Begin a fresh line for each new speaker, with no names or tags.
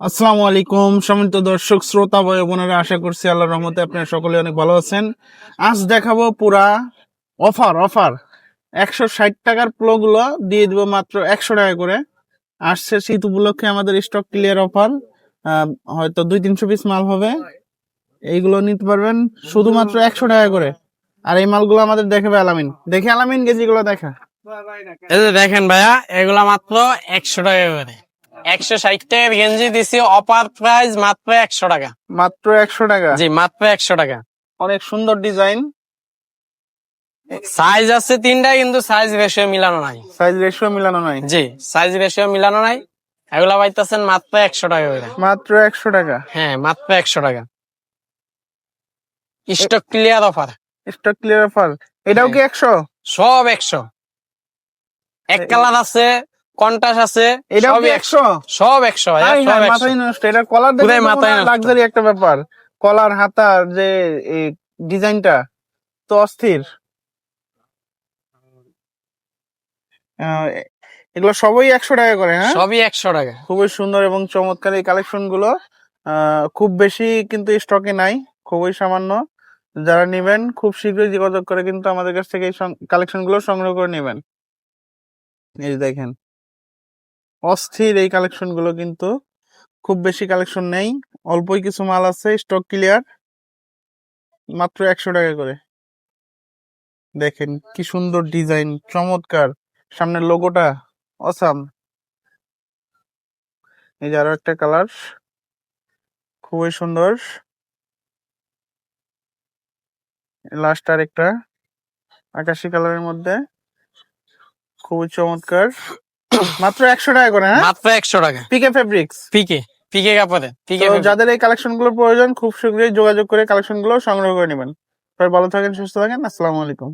আসসালামু আলাইকুম, সম্মানিত দর্শক, শ্রোতা, ভাই বোনেরা, আশা করছি আল্লাহর রহমতে আপনারা সকলে অনেক ভালো আছেন। আজ দেখাবো পুরা অফার অফার। একশো ষাট টাকার প্লো গুলো দিয়ে দিব মাত্র একশো টাকা করে। আসছে শীত উপলক্ষে আমাদের স্টক ক্লিয়ার অফার হয়তো দুই তিনশো পিস মাল হবে। এইগুলো নিতে পারবেন শুধুমাত্র একশো টাকা করে। আর এই মালগুলো আমাদের দেখাবে আলামিন। দেখে আলামিন গেজিগুলো দেখা।
দেখেন ভাইয়া, এগুলা মাত্র একশো টাকা করে। একশো ষাট টাকার গেঞ্জি দিছি অপার প্রাইস মাত্র একশো টাকা।
মাত্র একশো টাকা?
জি মাত্র একশো টাকা।
অনেক সুন্দর ডিজাইন।
সাইজ আছে তিনটা কিন্তু সাইজ রেশিও মিলানো নাই।
সাইজ রেশিও মিলানো নাই?
জি সাইজ রেশিও মিলানো নাই। এগুলা পাইতেছেন মাত্র একশো টাকা করে।
মাত্র একশো টাকা?
হ্যাঁ মাত্র একশো টাকা। Stock clear offer.
Stock clear offer? এটাও কি একশো?
সব একশো। এক কালার আছে কন্টাস আছে
একশো?
সব একশো ভাইয়া,
হাই
সব
হাই,
একশো।
মাথায় নষ্ট। এটা কলার
পুরাই মাথায়
লাক্সারি একটা ব্যাপার। কলার হাতার যে ডিজাইনটা তো অস্থির। এগুলো সবই একশো টাকা করে হ্যাঁ?
সবই একশো টাকা।
খুবই সুন্দর এবং চমৎকার এই কালেকশনগুলো আহ, খুব বেশি কিন্তু স্টকে নাই খুবই সামান্য। যারা নেবেন খুব শীঘ্রই যোগাযোগ করে কিন্তু আমাদের কাছ থেকে এই কালেকশনগুলো সংগ্রহ করে নেবেন। এই দেখেন। অস্থির এই কালেকশনগুলো কিন্তু খুব বেশি কালেকশন নেই। অল্পই কিছু মাল আছে স্টক ক্লিয়ার মাত্র একশো টাকা করে। দেখেন কি সুন্দর ডিজাইন চমৎকার। সামনের লোগোটা অসাম এই যে আরও একটা কালার খুবই সুন্দর। লাস্ট আর একটা আকাশি কালারের মধ্যে, খুবই চমৎকার। মাত্র একশো টাকা করে হ্যাঁ?
মাত্র একশো টাকা।
পিকে ফেব্রিক্স
পিকে পিকে কাপড়ে পিকে
যাদের এই কালেকশনগুলোর প্রয়োজন খুব শীঘ্রই যোগাযোগ করে কালেকশনগুলো সংগ্রহ করে নেবেন। ভালো থাকেন সুস্থ থাকেন আসসালামু আলাইকুম।